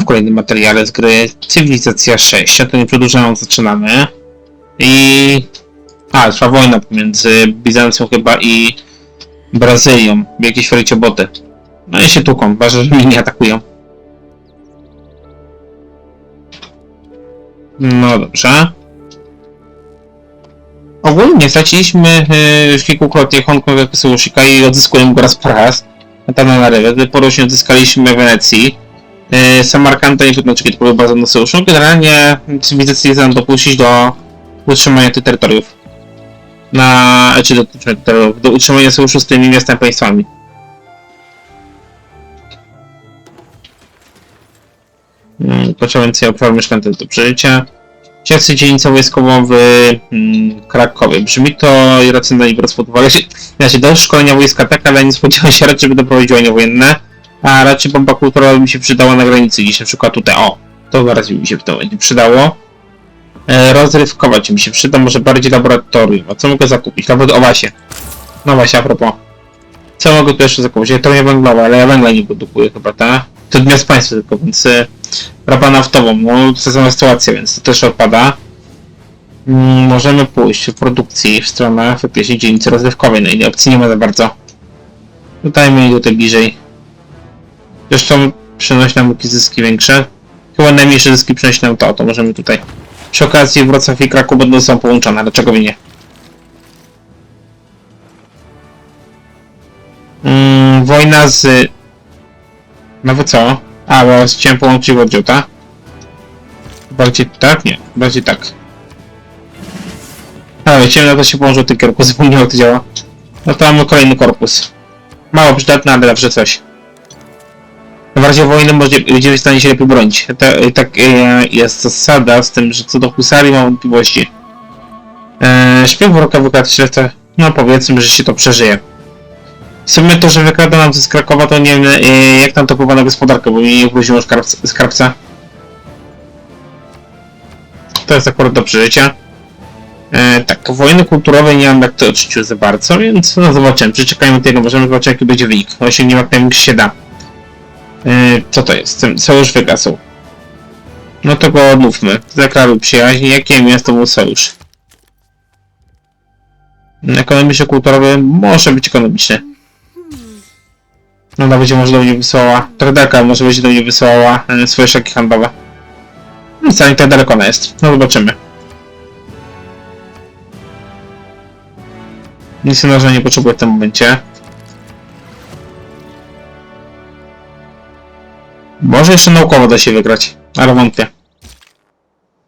W kolejnym materiale z gry Cywilizacja 6. A to nie przedłużając zaczynamy. I... A, trwa wojna pomiędzy Bizancją chyba i Brazylią. Jakieś boty. No i się tłuką, ważne, że mnie nie atakują. No dobrze. Ogólnie straciliśmy yy, kilkukrotnie Hongkong sojusznika i odzyskujemy go raz po raz. Tam na rewę. Porośnie odzyskaliśmy Wenecji. Samarkanda nie trudno czekać po bazę na sojuszu. Generalnie cywilizacja chce nam dopuścić do utrzymania tych terytoriów. Na... czy do, terytoriów, do utrzymania sojuszu z tymi miastami państwami. Mm, Potrzeba więcej obszar mieszkańców do przeżycia. Ciasy dzielnicą wojskową w mm, Krakowie. Brzmi to irracjonalnie biorąc pod uwagę. Znaczy, do szkolenia wojska tak, ale nie spodziewałem się raczej, żeby doprowadzić wojny wojenne. A raczej bomba kulturowa mi się przydała na granicy, gdzieś na przykład tutaj. O, to zaraz mi się to będzie przydało. E, rozrywkowa ci mi się przyda, może bardziej laboratorium. A co mogę zakupić? Labo... O właśnie. No właśnie, a propos. Co mogę tu jeszcze zakupić? To nie węglowe, ale ja węgla nie produkuję chyba, tak? To miast państwa tylko, więc... e, Rapa naftową, no to sama sytuacja, więc to też odpada. Mm, możemy pójść w produkcji w stronę faktycznie dzielnicy rozrywkowej, no innej opcji nie ma za bardzo. Dodajmy do tej bliżej. Zresztą przynosi nam jakieś zyski większe. Chyba najmniejsze zyski przynosi nam to, to możemy tutaj. Przy okazji Wrocław i Kraków będą są połączone, dlaczego by nie? Mm, wojna z... Nawet co? A, bo chciałem połączyć oddział, tak? Bardziej tak? Nie, bardziej tak. A, chciałem na to się położył ten korpus, zapomniałem jak to działa. No to mamy kolejny korpus. Mało przydatny, ale zawsze coś. W razie wojny będziemy w stanie się lepiej bronić. Ta, tak e, jest zasada z tym, że co do husarii mam wątpliwości. E, śpiew wroga wykradł śledztwo. No powiedzmy, że się to przeżyje. W sumie to, że wykrada nam z Krakowa, to nie wiem e, jak tam to wpływa na gospodarkę, bo mi nie wróciło skarbca. To jest akurat do przeżycia. E, tak, wojny kulturowej nie mam jak to odczucił za bardzo, więc no zobaczymy. Przeczekajmy tego, możemy zobaczyć jaki będzie wynik. Osiągniemy jak największy się da. E, co to jest? Sojusz wygasł. No to go odmówmy. Deklaruj przyjaźń. Jakie miasto był sojusz? Ekonomiczno-kulturowy może być ekonomiczny. No, będzie może do mnie wysłała. Tradaka może będzie do mnie wysłała e, swoje szaki handlowe. No, wcale nie tak daleko ona jest. No, zobaczymy. Misjonarza nie potrzebuję w tym momencie. Może jeszcze naukowo da się wygrać, ale wątpię.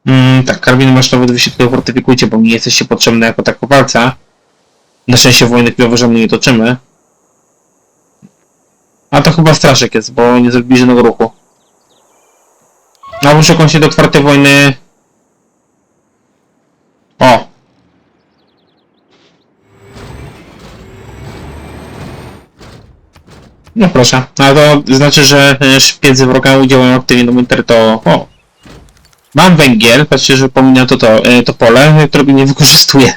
Mm, tak, karabiny maszynowe wy się tutaj fortyfikujcie, bo mi jesteście potrzebne jako takowalca. Na szczęście wojny chwilowo żadnej nie toczymy. A to chyba straszek jest, bo nie zrobili żadnego ruchu. No muszę się do czwartej wojny. O! No proszę. No to znaczy, że e, szpiedzy wroga działają aktywnie do Winter, to... O! Mam węgiel, patrzcie, że pomina to, to, e, to pole, którego nie wykorzystuję.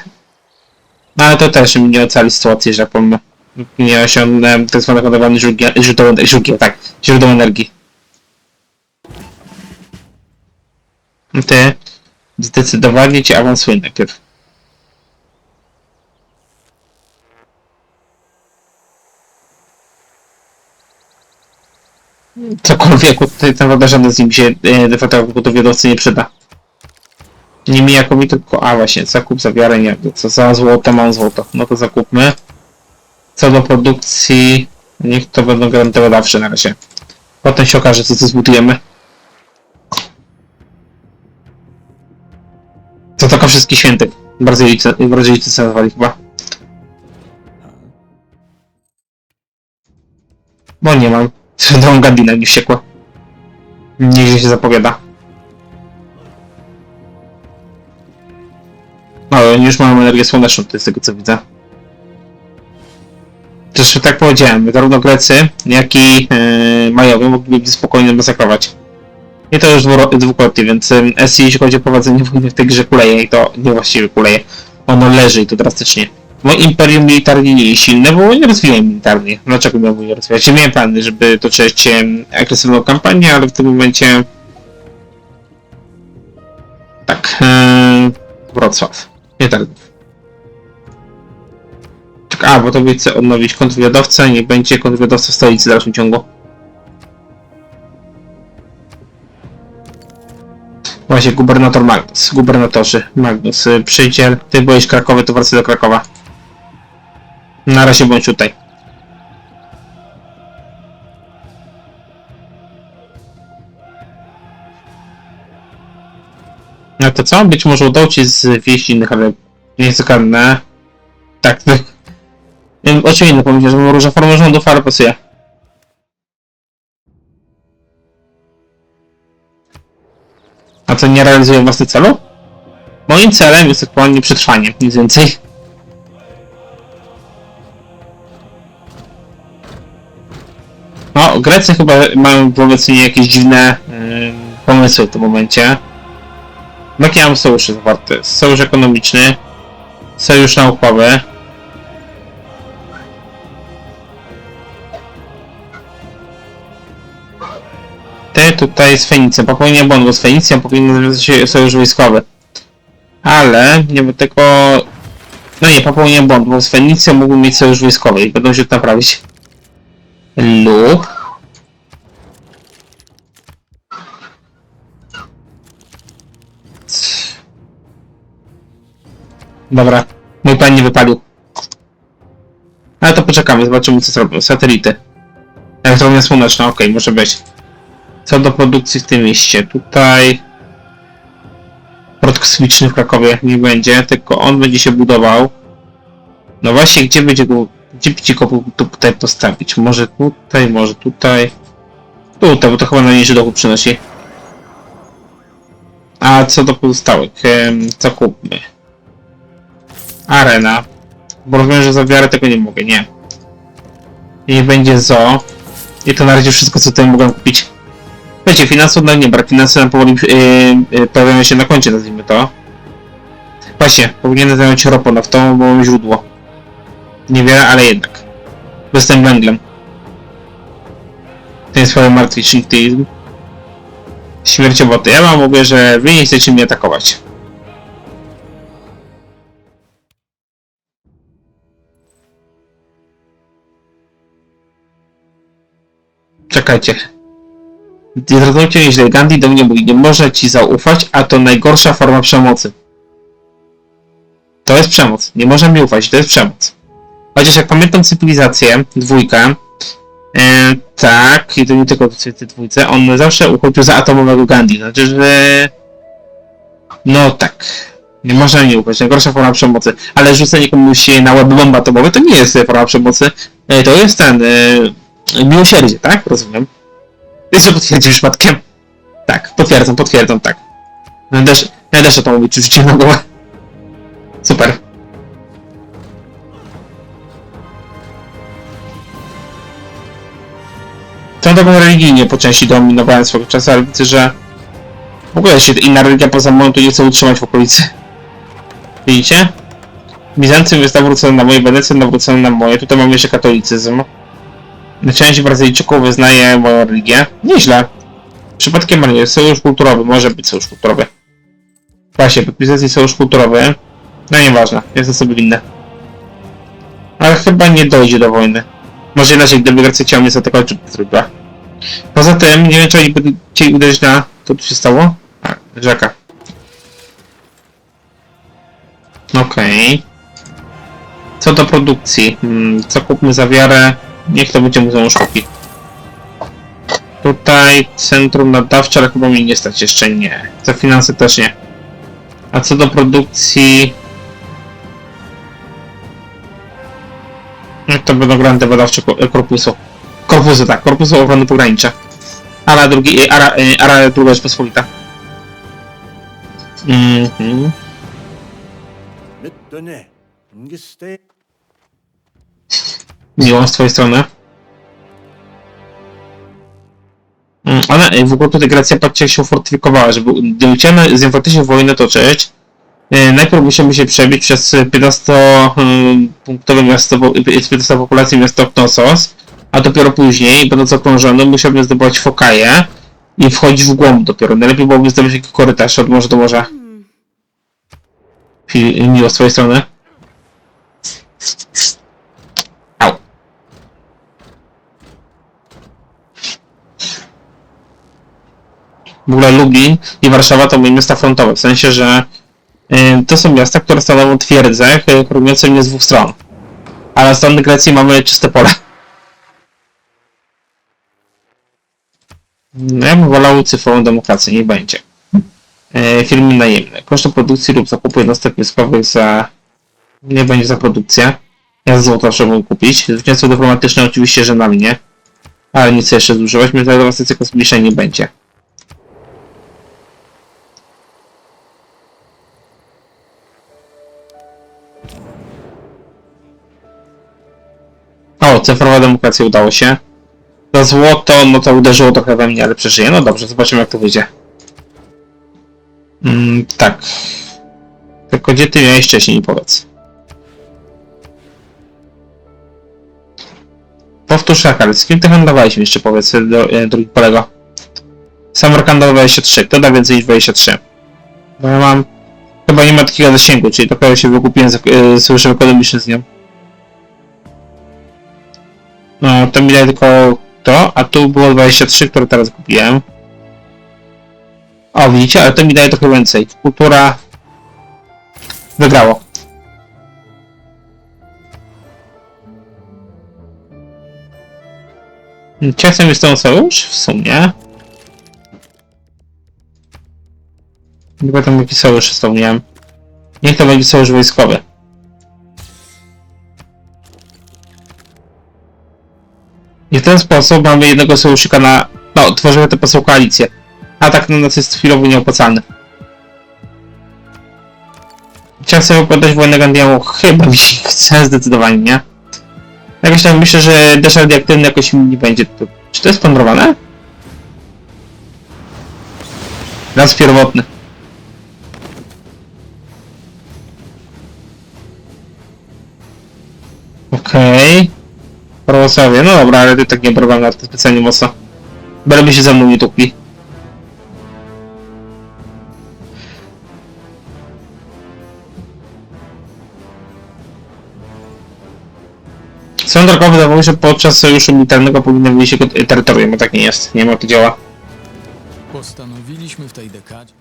No ale to też mi nie ocali sytuacji, że powiem, nie osiągnę tak zwanego źródeł, źródeł, tak, źródeł energii. Ty zdecydowanie cię awansuję najpierw. Cokolwiek, tutaj ten woda żadne z nim się e, de facto gotowiodowcy nie przyda. Nie mi jako mi tylko, a właśnie, zakup za wiarę, nie, co za złoto mam złoto, no to zakupmy. Co do produkcji, niech to będą grantowe zawsze na razie. Potem się okaże, co tu zbudujemy. To tylko wszystkich świętych. Brazylijcy, Brazylijcy sobie nazwali chyba. Bo nie mam. Tą gadinę mi wściekła. Nieźle się zapowiada. No, już mają energię słoneczną, to jest tego co widzę. Też tak powiedziałem, zarówno Grecy, jak i yy, Majowie mogliby spokojnie masakrować. I to już dwukrotnie, więc ym, SC jeśli chodzi o prowadzenie wojny w tej grze kuleje i to niewłaściwie kuleje. Ono leży i to drastycznie. Moje imperium militarnie nie jest silne, bo nie rozwijam militarnie. Dlaczego miałbym je rozwijać? Ja miałem plany, żeby toczyć agresywną kampanię, ale w tym momencie... Tak, em, Wrocław. Nie. Tak, a, bo to chcę odnowić kontrwywiadowcę, nie będzie kontrwywiadowca w stolicy w dalszym ciągu. Właśnie, gubernator Magnus, gubernatorzy Magnus, y, przyjdzie, ty byłeś Krakowy, to wracaj do Krakowa. Na razie bądź tutaj. No to co? Być może udało ci zwieść innych, ale nie jest zakarne. Tak, tak. Nie wiem, O czym innym powiedział, że mam różne formy rządów, ale pasuje. A co, nie realizują własnych celu? Moim celem jest aktualnie przetrwanie, nic więcej. No, Grecy chyba mają wobec niej jakieś dziwne ym, pomysły w tym momencie. Jakie mam sojusze zawarte? Sojusz ekonomiczny, sojusz naukowy. Ty tutaj z Fenicją. Popełniłem błąd, z Fenicją powinien nawiązać się sojusz wojskowy. Ale nie będę tego... No nie, popełniłem błąd, bo z Fenicją mógłbym mieć sojusz wojskowy i będą się naprawić. Lu. Dobra, mój plan nie wypalił. Ale to poczekamy, zobaczymy co zrobią. Satelity. Elektrownia słoneczna, okej, może być. Co do produkcji w tym mieście, tutaj port kosmiczny w Krakowie nie będzie, tylko on będzie się budował. No właśnie, gdzie będzie go, gdzie będzie go tu- tutaj postawić? Może tutaj, może tutaj. Tutaj, bo to chyba najmniejszy dochód przynosi. A co do pozostałych, kupmy? Arena. Bo rozumiem, że za wiarę tego nie mogę, nie. I będzie zo. I to na razie wszystko, co tutaj mogę kupić. Wiecie, finansów no nie brak, finanse nam powoli yy, yy, pojawiają się na koncie, nazwijmy to. Właśnie, powinienem zająć ropą naftową, bo mam źródło. Niewiele, ale jednak. Bez tym węglem. To jest swoje martwić nihilizm. Śmierciowoty. Ja wam mówię, że wy nie chcecie mnie atakować. Czekajcie. Nie zrozumcie mnie źle, Gandhi do mnie mówi, nie można ci zaufać, a to najgorsza forma przemocy. To jest przemoc. Nie można mi ufać, to jest przemoc. Chociaż jak pamiętam cywilizację, dwójkę, e, tak, i to nie tylko w dwójce, on zawsze uchodził za atomowego Gandhi. Znaczy, że... No tak. Nie można mi ufać, najgorsza forma przemocy. Ale rzucenie komuś na łeb bomba atomowy to nie jest forma przemocy. E, to jest ten... E, miłosierdzie, tak? Rozumiem. Jeszcze potwierdzisz przypadkiem? Tak, potwierdzam, potwierdzam, tak. Też, ja też o to mówię, czy rzuciłem na głowę. Super. Tą drogą religijnie po części dominowałem swego czasu, ale widzę, że w ogóle się inna religia poza moją tu nie chce utrzymać w okolicy. Widzicie? Bizancjum jest nawrócone na moje, Wenecja nawrócone na moje, tutaj mamy jeszcze katolicyzm. Część Brazylijczyków wyznaje moją religię. Nieźle. Przypadkiem nie. Sojusz kulturowy. Może być sojusz kulturowy. Właśnie, podpisacji sojusz kulturowy. No nieważne. Jest sobie winne. Ale chyba nie dojdzie do wojny. Może inaczej, gdyby Grecja chciała mnie zaatakować, to zrobiła. Poza tym, nie wiem, czy oni będą chcieli uderzyć na... To tu się stało? A, rzeka. Okej. Co do produkcji. Hmm, co kupmy za wiarę? Niech to będzie Muzeum Sztuki. Tutaj centrum nadawcze, ale chyba mi nie stać jeszcze nie. Za finanse też nie. A co do produkcji... No To będą granty badawcze ko- korpusu. Korpusu, tak, korpusu ochrony pogranicza. Ara drugi, e, ara, e, ara druga Rzeczpospolita. Mhm. Mytone. Miło z twojej strony. Mm, Ona, e, w ogóle tutaj Grecja patrzcie jak się ufortyfikowała, żeby gdyby chciała z faktycznie wojnę toczyć, E, Najpierw musimy się przebić przez 15-punktowe miasto, 15 populację miasto Knossos, a dopiero później, będąc okrążonym, musiałbym zdobywać Fokaję i wchodzić w głąb dopiero. Najlepiej byłoby zdobyć jakiś korytarz od morza do morza. Fi- Miło z twojej strony. W ogóle Lublin i Warszawa to moje miasta frontowe, w sensie, że y, to są miasta, które stanowią twierdzę, y, chroniące mnie z dwóch stron. A na stronę Grecji mamy czyste pole. No ja bym wolał cyfrową demokrację, nie będzie. E, firmy najemne. Koszty produkcji lub zakupu jednostek wojskowych za... nie będzie za produkcję. Ja za złoto mógł kupić. Zwycięstwo dyplomatyczne oczywiście, że na mnie. Ale nic jeszcze zużywać. Międzynarodowa stacja kosmiczna nie będzie. Cyfrowa demokracja udało się. Za złoto, no to uderzyło trochę we mnie, ale przeżyję. No dobrze, zobaczymy jak to wyjdzie. Mm, tak. Tylko gdzie ty miałeś wcześniej, nie powiedz. Powtórz Akal, z kim ty handlowałeś jeszcze powiedz, do, e, drugi kolego. Samarkand 23, to da więcej niż 23. Bo ja mam... Chyba nie ma takiego zasięgu, czyli dopiero się wykupiłem z e, sojuszem ekonomicznym z nią. No, to mi daje tylko to, a tu było 23, które teraz kupiłem. O, widzicie, ale to mi daje trochę więcej. Kultura wygrało. Chcę mieć ten sojusz? W sumie. Nie pamiętam jaki sojusz z tą miałem. Niech to będzie sojusz wojskowy. I w ten sposób mamy jednego sojuszyka na... No, tworzymy tę posłą koalicję. A tak na nas jest chwilowo nieopłacalny. Chciałem sobie opowiadać wojnę Gandiamu, chyba mi się chce zdecydowanie, nie? Jakoś tam myślę, że deszcz radioaktywny jakoś mi nie będzie. To, czy to jest plądrowane? Raz pierwotny. Okej. Okay. Prawosławie, no dobra, ale ty tak nie browam na to specjalnie mocno. Byleby się ze mną nie tukli. Sąd drogowy dawał, że podczas sojuszu militarnego powinno wyjść jego terytorium, a tak nie jest. Nie jak to działa. Postanowiliśmy w tej dekadzie.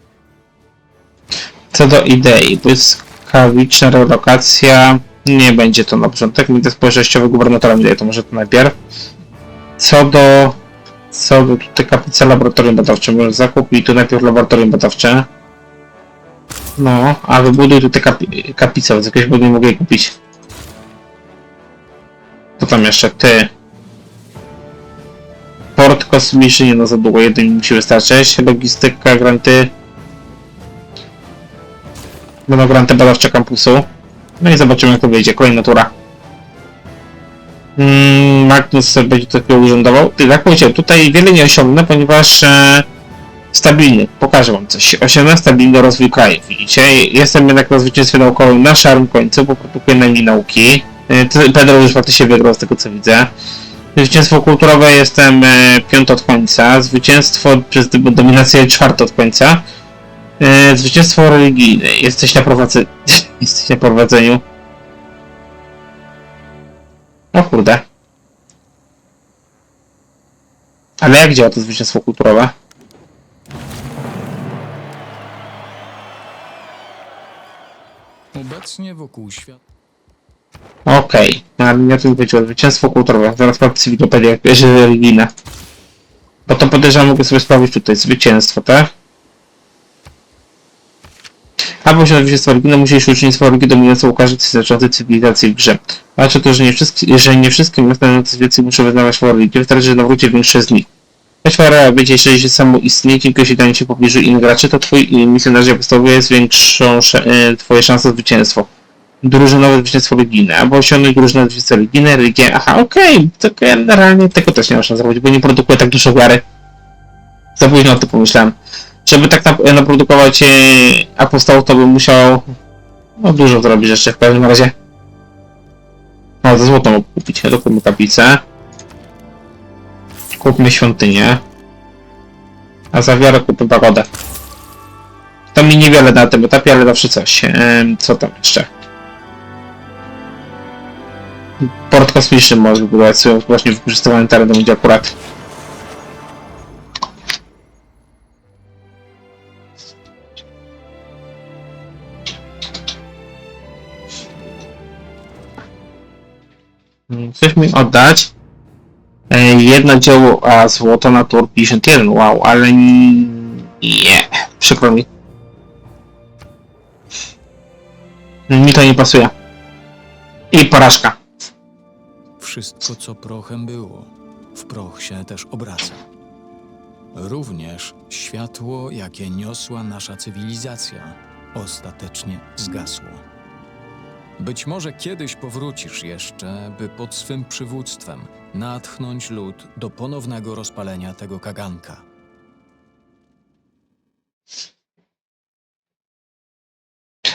Co do idei, błyskawiczna relokacja, nie będzie to na początek. Komitet społecznościowy gubernatora mi daje to może to najpierw. Co do... Co do tutaj kaplica laboratorium badawcze, może zakup i tu najpierw laboratorium badawcze. No, a wybuduj tutaj kapi kaplicę, więc jakieś nie mogę kupić. Co tam jeszcze? Ty. Port kosmiczny nie no za długo, jeden musi wystarczyć. Logistyka, granty. Będą granty badawcze kampusu. No i zobaczymy jak to wyjdzie. Kolejna tura. Mm, Magnus będzie takiego urzędował. Ty, jak powiedziałem, tutaj wiele nie osiągnę, ponieważ e, stabilny. Pokażę wam coś. Osiągnę stabilny rozwój kraju. Widzicie? Jestem jednak na zwycięstwie naukowym na szarym końcu, bo produkuję najmniej nauki. E, to Pedro już faktycznie wygrał z tego co widzę. Zwycięstwo kulturowe jestem e, od końca. Zwycięstwo przez dominację czwarte od końca. E, zwycięstwo religijne. Jesteś na prowadzeniu. Jesteś na prowadzeniu. O kurde. Ale jak działa to zwycięstwo kulturowe? Obecnie wokół świata. Okej, okay. ale nie o tym chodziło. Zwycięstwo kulturowe. Zaraz jest religijne. Bo to podejrzewam, mogę sobie sprawdzić tutaj. Zwycięstwo, tak? Aby osiągnąć zwycięstwo religijne, musisz uczestnictwo religii dominującą ukaże znaczącej cywilizacji w grze. Znaczy to, że nie wszystkie, że nie wszystkie miasta na cywilizacji muszą wyznawać religię, wystarczy, że nawróci większe z nich. Choć Fara będzie, jeżeli się samo istnieje, dzięki osiedlaniu się w pobliżu innych graczy, to twój y, misjonarz podstawowy zwiększą sz- y, twoje szanse na zwycięstwo. Drużynowe zwycięstwo religijne, albo osiągnąć drużynę zwycięstwo religijne, religię, aha, okej, tylko generalnie tego też nie można zrobić, bo nie produkuję tak dużo wiary. Za późno o tym pomyślałem. Żeby tak nap- naprodukować e, apostoł, to bym musiał no dużo zrobić jeszcze w każdym razie. No, za złoto mógł kupić. Dokupmy kaplicę. Kupmy świątynię. A za wiarę kupmy pagodę. To mi niewiele na tym etapie, ale zawsze coś. Em, co tam jeszcze? Port kosmiczny może wybudować sobie właśnie wykorzystywany teren będzie akurat. Chcesz mi oddać jedno dzieło, a złoto na tur 51, wow, ale nie, przykro mi. Mi to nie pasuje. I porażka. Wszystko, co prochem było, w proch się też obraca. Również światło, jakie niosła nasza cywilizacja, ostatecznie zgasło. Być może kiedyś powrócisz jeszcze, by pod swym przywództwem natchnąć lud do ponownego rozpalenia tego kaganka.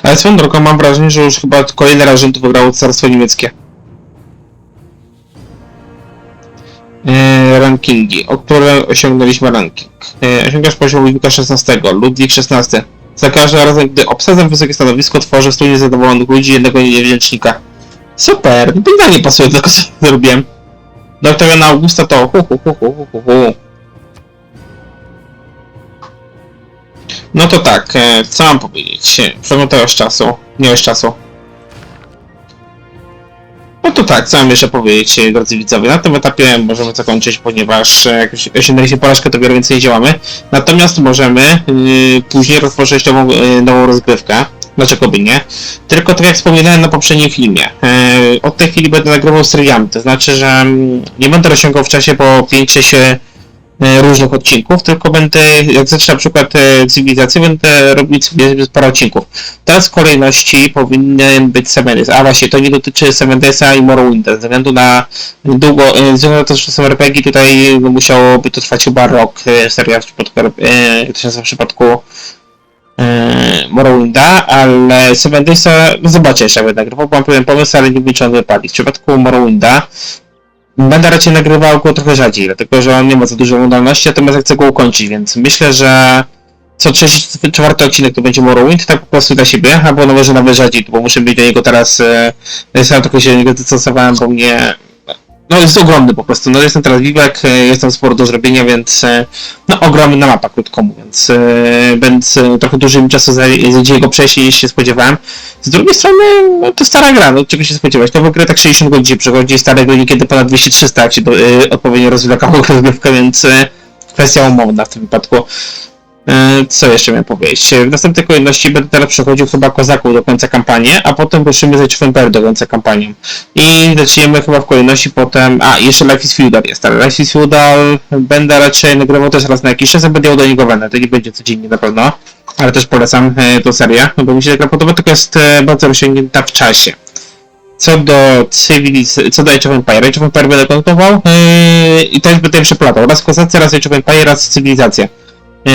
Ale swoją drogą mam wrażenie, że już chyba kolejny raz rzędu wygrało Niemieckie. Eee, rankingi, o które osiągnęliśmy ranking. Eee, osiągasz poziom Ludwika XVI, Ludwik XVI. Za każdym razem, gdy obsadzam wysokie stanowisko, tworzę stół niezadowolonych ludzi jednego niewdzięcznika. Super, no to nie pasuje do tego, co zrobiłem. Do Octaviana Augusta to hu hu hu hu hu hu. No to tak, e, co mam powiedzieć? Przeglądałem z czasu, już czasu. No to tak, co mam jeszcze powiedzieć, e, drodzy widzowie? Na tym etapie możemy zakończyć, ponieważ e, jak już osiągnęliśmy porażkę, to wiele więcej nie działamy. Natomiast możemy yy, później rozpocząć nową, nową rozgrywkę. Dlaczego by nie? Tylko tak jak wspominałem na poprzednim filmie, od tej chwili będę nagrywał seriami, to znaczy, że mm, nie będę rozciągał w czasie po 5-6 e, różnych odcinków, tylko będę, jak zacznę na przykład e, cywilizację, będę robić sobie parę odcinków. Teraz w kolejności powinien być Days. A właśnie, to nie dotyczy Seven Daysa i Morrowinda, ze względu na długo, e, ze względu na to, że są RPG, tutaj musiałoby to trwać chyba rok, e, seria w przypadku, e, w przypadku e, Morrowinda, ale Seven Daysa, no zobaczę jeszcze będę nagrywał, bo mam pewien pomysł, ale nie wiem czy on wypali. W przypadku Morrowinda Będę raczej nagrywał go trochę rzadziej, dlatego że on nie ma za dużo modalności, natomiast chcę go ukończyć, więc myślę, że co trzeci, czwarty odcinek to będzie Morrowind, tak po prostu dla siebie, albo no może nawet rzadziej, bo muszę mieć do niego teraz, e, sam tylko się do niego dostosowałem, bo mnie no jest ogromny po prostu, no jestem teraz Vivek, e, jest tam sporo do zrobienia, więc e, no ogromna mapa, krótko mówiąc, e, więc trochę dłużej mi czasu zaj- zajdzie jego przejście niż się spodziewałem. Z drugiej strony, no to stara gra, no czego się spodziewać, to w grę tak 60 godzin przychodzi, stare gry niekiedy ponad 200-300, jak się do, e, odpowiednio rozwlekało rozgrywkę, więc kwestia umowna w tym wypadku. E, Co jeszcze miałem powiedzieć? W następnej kolejności będę teraz przechodził chyba kozaków do końca kampanii, a potem ruszymy z Age of Empires do końca kampanii. I zaczniemy chyba w kolejności potem... A, jeszcze Life is Feudal jest, ale Life is Feudal będę raczej nagrywał też raz na jakiś czas, a będę ją do niego będę, to nie będzie codziennie na pewno. Ale też polecam e, tą serię, bo mi się ta gra podoba, tylko jest e, bardzo rozciągnięta w czasie. Co do cywilizacji, co do Age of Empire, Age of Empire będę kontynuował yy, i też będę przeplatał. Raz kozacy, raz Age of Empire, raz cywilizacja.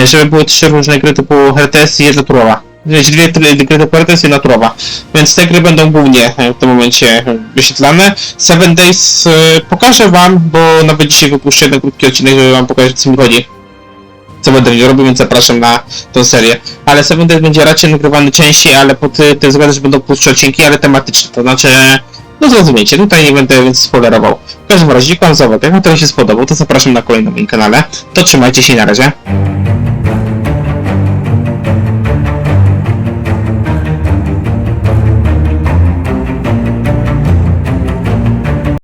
Żeby były trzy różne gry typu RTS i jedna turowa. Dwie gry typu RTS i jedna turowa. Więc te gry będą głównie e, w tym momencie e, wyświetlane. Seven Days e, pokażę wam, bo nawet dzisiaj wypuszczę jeden krótki odcinek, żeby wam pokazać co mi chodzi. Co będę robił, więc zapraszam na tą serię. Ale Seven Days będzie raczej nagrywany częściej, ale pod tym względem, że będą krótsze odcinki, ale tematyczne. To znaczy, no zrozumiecie, tutaj nie będę więc spoilerował. W każdym razie, dziękuję za uwagę. Jak wam to się spodobał, to zapraszam na kolejny moim kanale. To trzymajcie się na razie.